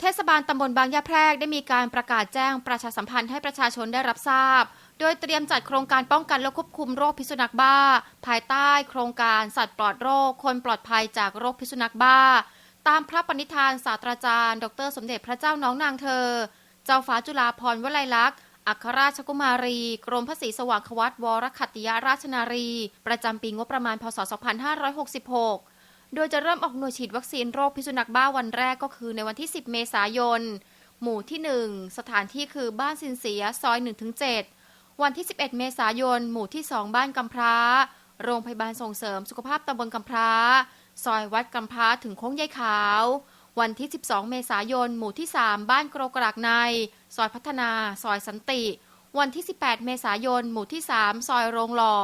เทศบาลตำบลบางยะแพรกได้มีการประกาศแจ้งประชาสัมพันธ์ให้ประชาชนได้รับทราบ โดยเตรียมจัดโครงการป้องกันและควบคุมโรคพิษสุนัขบ้า ภายใต้โครงการสัตว์ปลอดโรค คนปลอดภัยจากโรคพิษสุนัขบ้า ตามพระปณิธานศาสตราจารย์ ดร สมเด็จพระเจ้าน้องนางเธอ เจ้าฟ้าจุฬาภรณ์วลัยลักษณ์อัครราชกุมารี กรมพระศรีสว่างควัตวรคัตติยราชนารี ประจำปีงบประมาณพศ 2566 โดยจะเริ่มออกหน่วยฉีดวัคซีนโรคพิษสุนัขบ้าวันแรกก็คือในวันที่ 10 เมษายน หมู่ที่ 1 สถานที่คือบ้านสินเสียซอย 1-7 วันที่ 11 เมษายน หมู่ที่ 2 บ้านกำพร้า โรงพยาบาลส่งเสริมสุขภาพตำบลกำพร้า ซอยวัดกำพร้าถึงโค้งยายขาว วันที่ 12 เมษายน หมู่ที่ 3 บ้านโกรกรากใน ซอยพัฒนา ซอยสันติ วันที่ 18 เมษายน หมู่ที่ 3 ซอยโรงหล่อ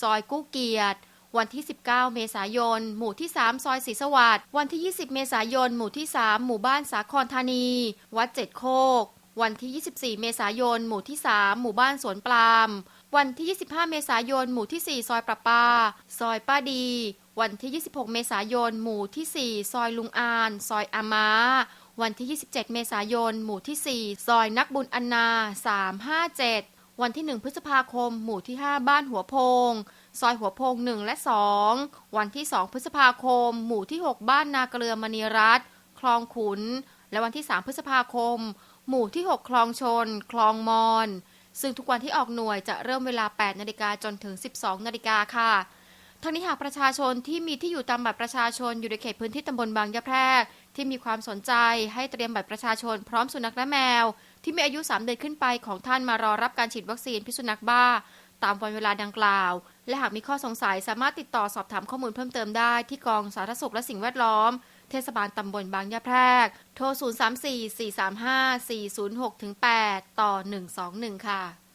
ซอยกู้เกียรติ วันที่ 19 เมษายน หมู่ที่ 3 ซอยศรีสวัสดิ์วันที่ 20 เมษายน หมู่ที่ 3 หมู่บ้านสาครธานี วัดเจ็ดโคก วันที่ 24 เมษายน หมู่ที่ 3 หมู่บ้านสวนปลาม วันที่ 25 เมษายน หมู่ที่ 4 ซอยประปา ซอยป้าดี วันที่ 26 เมษายน หมู่ที่ 4 ซอยลุงอาน ซอยอามาวันที่ 27 เมษายน หมู่ที่ 4 ซอยนักบุญอนนา 357 วันที่ 1 พฤษภาคม หมู่ที่ 5 บ้านหัวโพง ซอยหัวโพง 1 และ 2 วันที่ 2 พฤษภาคม หมู่ที่ 6 บ้านนาเกลือมณีรัตน์คลองขุน และวันที่ 3 พฤษภาคม หมู่ที่ 6 คลองชน คลองมอน ซึ่งทุกวันที่ออกหน่วยจะเริ่มเวลา 8 นาฬิกาจนถึง 12 นาฬิกาค่ะ ทั้งนี้หากประชาชนที่มีที่อยู่ตามบัตรประชาชนอยู่ในเขตพื้นที่ตำบลบางยะแพรกที่มีความสนใจให้เตรียมบัตรประชาชนพร้อมสุนัขและแมว ที่มีอายุ 3 เดือนขึ้นไปของท่านมารอรับการฉีดวัคซีนพิษสุนัขบ้า ตามวันเวลาดังกล่าว และหากมีข้อสงสัยสามารถติดต่อสอบถามข้อมูลเพิ่มเติมได้ที่กองสาธารณสุขและสิ่งแวดล้อม เทศบาลตำบลบางยะแพรก โทร 034 435 406 8 ต่อ 121 ค่ะ